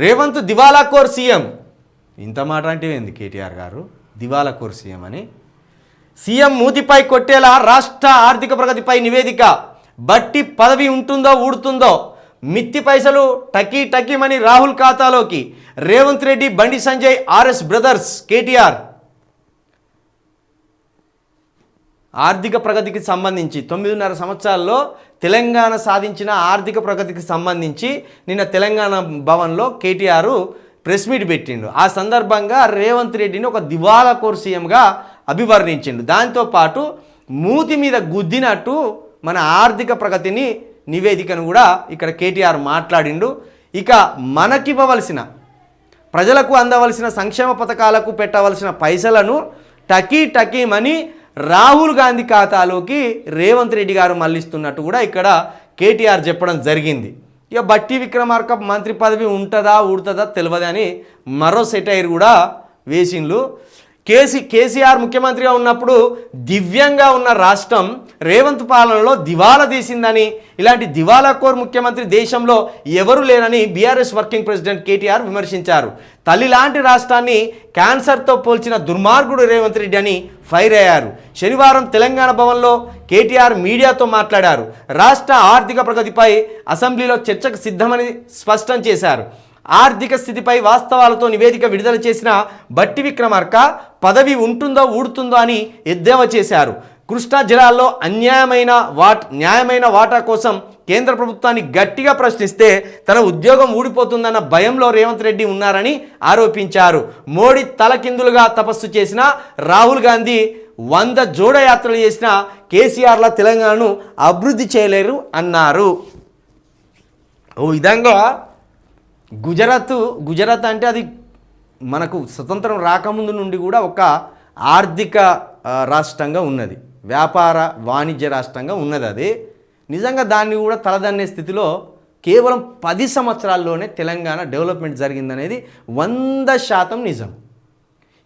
రేవంత్ దివాలా కోర్ సీఎం. ఇంత మాట అంటే ఏంది కేటీఆర్ గారు? దివాలా కోర్ సీఎం అని. సీఎం మూతిపై కొట్టేలా రాష్ట్ర ఆర్థిక ప్రగతిపై నివేదిక. బట్టి పదవి ఉంటుందో ఊడుతుందో మిత్తి పైసలు టకీ టకీమని రాహుల్ ఖాతాలోకి. Revanth Reddy Bandi Sanjay RS brothers KTR. ఆర్థిక ప్రగతికి సంబంధించి తొమ్మిదిన్నర సంవత్సరాల్లో తెలంగాణ సాధించిన ఆర్థిక ప్రగతికి సంబంధించి నిన్న తెలంగాణ భవన్లో కేటీఆర్ ప్రెస్ మీట్ పెట్టిండు. ఆ సందర్భంగా రేవంత్ రెడ్డిని ఒక దివాలా కోర్ సీఎంగా అభివర్ణించిండు. దాంతోపాటు మూతి మీద గుద్దినట్టు మన ఆర్థిక ప్రగతిని నివేదికను కూడా ఇక్కడ కేటీఆర్ మాట్లాడిండు. ఇక మనకివ్వవలసిన ప్రజలకు అందవలసిన సంక్షేమ పథకాలకు పెట్టవలసిన పైసలను టకీ టకీమని రాహుల్ గాంధీ ఖాతాలోకి రేవంత్ రెడ్డి గారు మళ్ళిస్తున్నట్టు కూడా ఇక్కడ కేటీఆర్ చెప్పడం జరిగింది. ఇక బట్టి విక్రమార్క మంత్రి పదవి ఉంటుందా ఉడుతుందా తెలియదని మరో సెటైర్ కూడా వేసిండ్లు. కేసీ కేసీఆర్ ముఖ్యమంత్రిగా ఉన్నప్పుడు దివ్యంగా ఉన్న రాష్ట్రం రేవంత్ పాలనలో దివాలా తీసిందని ఇలాంటి దివాలా కోర్ ముఖ్యమంత్రి దేశంలో ఎవరు లేరని బీఆర్ఎస్ వర్కింగ్ ప్రెసిడెంట్ కేటీఆర్ విమర్శించారు. తల్లి లాంటి రాష్ట్రాన్ని క్యాన్సర్తో పోల్చిన దుర్మార్గుడు రేవంత్ రెడ్డి అని ఫైర్ అయ్యారు. శనివారం తెలంగాణ భవన్లో కేటీఆర్ మీడియాతో మాట్లాడారు. రాష్ట్ర ఆర్థిక ప్రగతిపై అసెంబ్లీలో చర్చకు సిద్ధమని స్పష్టం చేశారు. ఆర్థిక స్థితిపై వాస్తవాలతో నివేదిక విడుదల చేసిన బట్టి విక్రమార్క పదవి ఉంటుందో ఊడుతుందో అని ఎద్దేవా చేశారు. కృష్ణా జిల్లాలో అన్యాయమైన వాట్ న్యాయమైన వాటా కోసం కేంద్ర ప్రభుత్వాన్ని గట్టిగా ప్రశ్నిస్తే తన ఉద్యోగం ఊడిపోతుందన్న భయంలో రేవంత్ రెడ్డి ఉన్నారని ఆరోపించారు. మోడీ తలకిందులుగా తపస్సు చేసిన రాహుల్ గాంధీ వంద జోడయాత్రలు చేసిన కేసీఆర్ల తెలంగాణను అభివృద్ధి చేయలేరు అన్నారు. ఓ విధంగా గుజరాత్ గుజరాత్ అంటే అది మనకు స్వతంత్రం రాకముందు నుండి కూడా ఒక ఆర్థిక రాష్ట్రంగా ఉన్నది. వ్యాపార వాణిజ్య రాష్ట్రంగా ఉన్నది అది. నిజంగా దాన్ని కూడా తలదన్నే స్థితిలో కేవలం పది సంవత్సరాల్లోనే తెలంగాణ డెవలప్మెంట్ జరిగిందనేది వంద శాతం నిజం.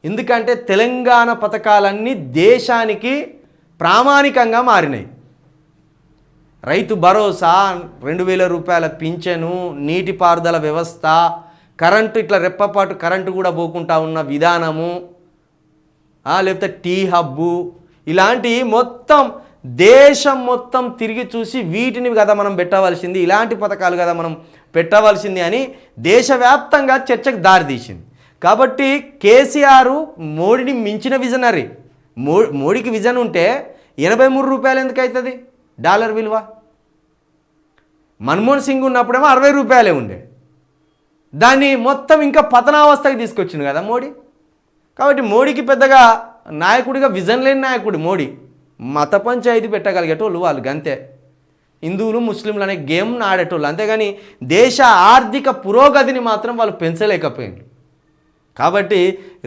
ఎందుకంటే తెలంగాణ పథకాలన్నీ దేశానికి ప్రామాణికంగా మారినాయి. రైతు భరోసా రెండు వేల రూపాయల పింఛను నీటిపారుదల వ్యవస్థ కరెంటు ఇట్లా రెప్పపాటు కరెంటు కూడా పోకుండా ఉన్న విధానము లేకపోతే టీ హబ్బు ఇలాంటి మొత్తం దేశం మొత్తం తిరిగి చూసి వీటిని కదా మనం పెట్టవలసింది ఇలాంటి పథకాలు కదా మనం పెట్టవలసింది అని దేశవ్యాప్తంగా చర్చకు దారితీసింది కాబట్టి కేసీఆర్ మోడీని మించిన విజనరీ. మో మోడీకి విజన్ ఉంటే ఎనభై మూడు రూపాయలు ఎందుకు అవుతుంది? డాలర్ విలువ. మన్మోహన్ సింగ్ ఉన్నప్పుడేమో అరవై రూపాయలే ఉండే. దాన్ని మొత్తం ఇంకా పతనావస్థకి తీసుకొచ్చింది కదా మోడీ. కాబట్టి మోడీకి పెద్దగా నాయకుడిగా విజన్ లేని నాయకుడు మోడీ. మత పంచాయతీ పెట్టగలిగేటోళ్ళు వాళ్ళు గంతే. హిందువులు ముస్లింలు అనే గేమ్ ఆడేటోళ్ళు. అంతేగాని దేశ ఆర్థిక పురోగతిని మాత్రం వాళ్ళు పెంచలేకపోయింది కాబట్టి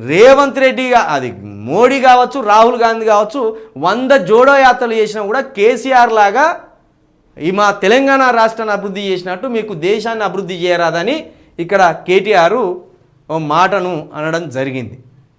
రేవంత్ రెడ్డి అది మోడీ కావచ్చు రాహుల్ గాంధీ కావచ్చు వంద జోడో యాత్రలు చేసినా కూడా కేసీఆర్ లాగా ఈ మా తెలంగాణ రాష్ట్రాన్ని అభివృద్ధి చేసినట్టు మీకు దేశాన్ని అభివృద్ధి చేయరాదని ఇక్కడ కేటీఆర్ ఓ మాటను అనడం జరిగింది.